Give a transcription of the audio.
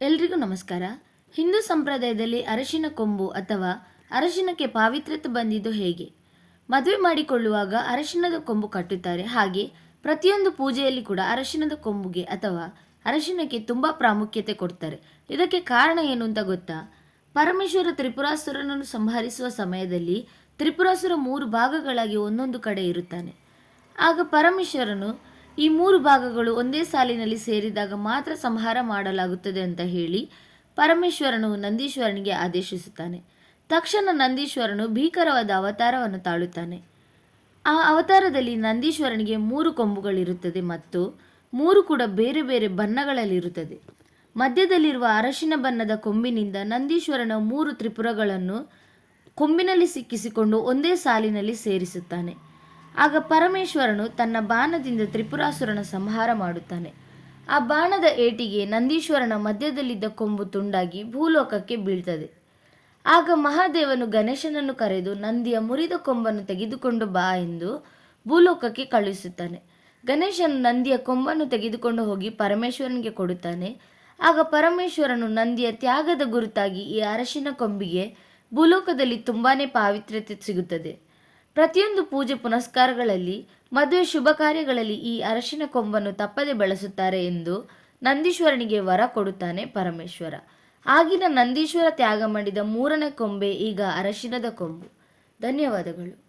ಎಲ್ರಿಗೂ ನಮಸ್ಕಾರ. ಹಿಂದೂ ಸಂಪ್ರದಾಯದಲ್ಲಿ ಅರಶಿನ ಕೊಂಬು ಅಥವಾ ಅರಶಿನಕ್ಕೆ ಪಾವಿತ್ರ್ಯತೆ ಬಂದಿದ್ದು ಹೇಗೆ? ಮದುವೆ ಮಾಡಿಕೊಳ್ಳುವಾಗ ಅರಶಿನದ ಕೊಂಬು ಕಟ್ಟುತ್ತಾರೆ. ಹಾಗೆ ಪ್ರತಿಯೊಂದು ಪೂಜೆಯಲ್ಲಿ ಕೂಡ ಅರಶಿನದ ಕೊಂಬುಗೆ ಅಥವಾ ಅರಶಿನಕ್ಕೆ ತುಂಬ ಪ್ರಾಮುಖ್ಯತೆ ಕೊಡ್ತಾರೆ. ಇದಕ್ಕೆ ಕಾರಣ ಏನು ಅಂತ ಗೊತ್ತಾ? ಪರಮೇಶ್ವರ ತ್ರಿಪುರಾಸುರನನ್ನು ಸಂಹರಿಸುವ ಸಮಯದಲ್ಲಿ ತ್ರಿಪುರಾಸುರ ಮೂರು ಭಾಗಗಳಾಗಿ ಒಂದೊಂದು ಕಡೆ ಇರುತ್ತಾನೆ. ಆಗ ಪರಮೇಶ್ವರನು ಈ ಮೂರು ಭಾಗಗಳು ಒಂದೇ ಸಾಲಿನಲ್ಲಿ ಸೇರಿದಾಗ ಮಾತ್ರ ಸಂಹಾರ ಮಾಡಲಾಗುತ್ತದೆ ಅಂತ ಹೇಳಿ ಪರಮೇಶ್ವರನು ನಂದೀಶ್ವರನಿಗೆ ಆದೇಶಿಸುತ್ತಾನೆ. ತಕ್ಷಣ ನಂದೀಶ್ವರನು ಭೀಕರವಾದ ಅವತಾರವನ್ನು ತಾಳುತ್ತಾನೆ. ಆ ಅವತಾರದಲ್ಲಿ ನಂದೀಶ್ವರನಿಗೆ ಮೂರು ಕೊಂಬುಗಳಿರುತ್ತದೆ ಮತ್ತು ಮೂರು ಕೂಡ ಬೇರೆ ಬೇರೆ ಬಣ್ಣಗಳಲ್ಲಿರುತ್ತದೆ. ಮಧ್ಯದಲ್ಲಿರುವ ಅರಶಿನ ಬಣ್ಣದ ಕೊಂಬಿನಿಂದ ನಂದೀಶ್ವರನ ಮೂರು ತ್ರಿಪುರಗಳನ್ನು ಕೊಂಬಿನಲ್ಲಿ ಸಿಕ್ಕಿಸಿಕೊಂಡು ಒಂದೇ ಸಾಲಿನಲ್ಲಿ ಸೇರಿಸುತ್ತಾನೆ. ಆಗ ಪರಮೇಶ್ವರನು ತನ್ನ ಬಾಣದಿಂದ ತ್ರಿಪುರಾಸುರನ ಸಂಹಾರ ಮಾಡುತ್ತಾನೆ. ಆ ಬಾಣದ ಏಟಿಗೆ ನಂದೀಶ್ವರನ ಮಧ್ಯದಲ್ಲಿದ್ದ ಕೊಂಬು ತುಂಡಾಗಿ ಭೂಲೋಕಕ್ಕೆ ಬೀಳ್ತದೆ. ಆಗ ಮಹಾದೇವನು ಗಣೇಶನನ್ನು ಕರೆದು, ನಂದಿಯ ಮುರಿದ ಕೊಂಬನ್ನು ತೆಗೆದುಕೊಂಡು ಬಾ ಎಂದು ಭೂಲೋಕಕ್ಕೆ ಕಳುಹಿಸುತ್ತಾನೆ. ಗಣೇಶನು ನಂದಿಯ ಕೊಂಬನ್ನು ತೆಗೆದುಕೊಂಡು ಹೋಗಿ ಪರಮೇಶ್ವರನಿಗೆ ಕೊಡುತ್ತಾನೆ. ಆಗ ಪರಮೇಶ್ವರನು ನಂದಿಯ ತ್ಯಾಗದ ಗುರುತಾಗಿ ಈ ಅರಶಿನ ಕೊಂಬಿಗೆ ಭೂಲೋಕದಲ್ಲಿ ತುಂಬಾನೇ ಪಾವಿತ್ರ್ಯತೆ ಸಿಗುತ್ತದೆ. ಪ್ರತಿಯೊಂದು ಪೂಜೆ ಪುನಸ್ಕಾರಗಳಲ್ಲಿ, ಮದುವೆ ಶುಭ ಕಾರ್ಯಗಳಲ್ಲಿ ಈ ಅರಶಿನ ಕೊಂಬನ್ನು ತಪ್ಪದೆ ಬಳಸುತ್ತಾರೆ ಎಂದು ನಂದೀಶ್ವರನಿಗೆ ವರ ಕೊಡುತ್ತಾನೆ ಪರಮೇಶ್ವರ. ಆಗಿನ ನಂದೀಶ್ವರ ತ್ಯಾಗ ಮಾಡಿದ ಮೂರನೇ ಕೊಂಬೆ ಈಗ ಅರಶಿನದ ಕೊಂಬು. ಧನ್ಯವಾದಗಳು.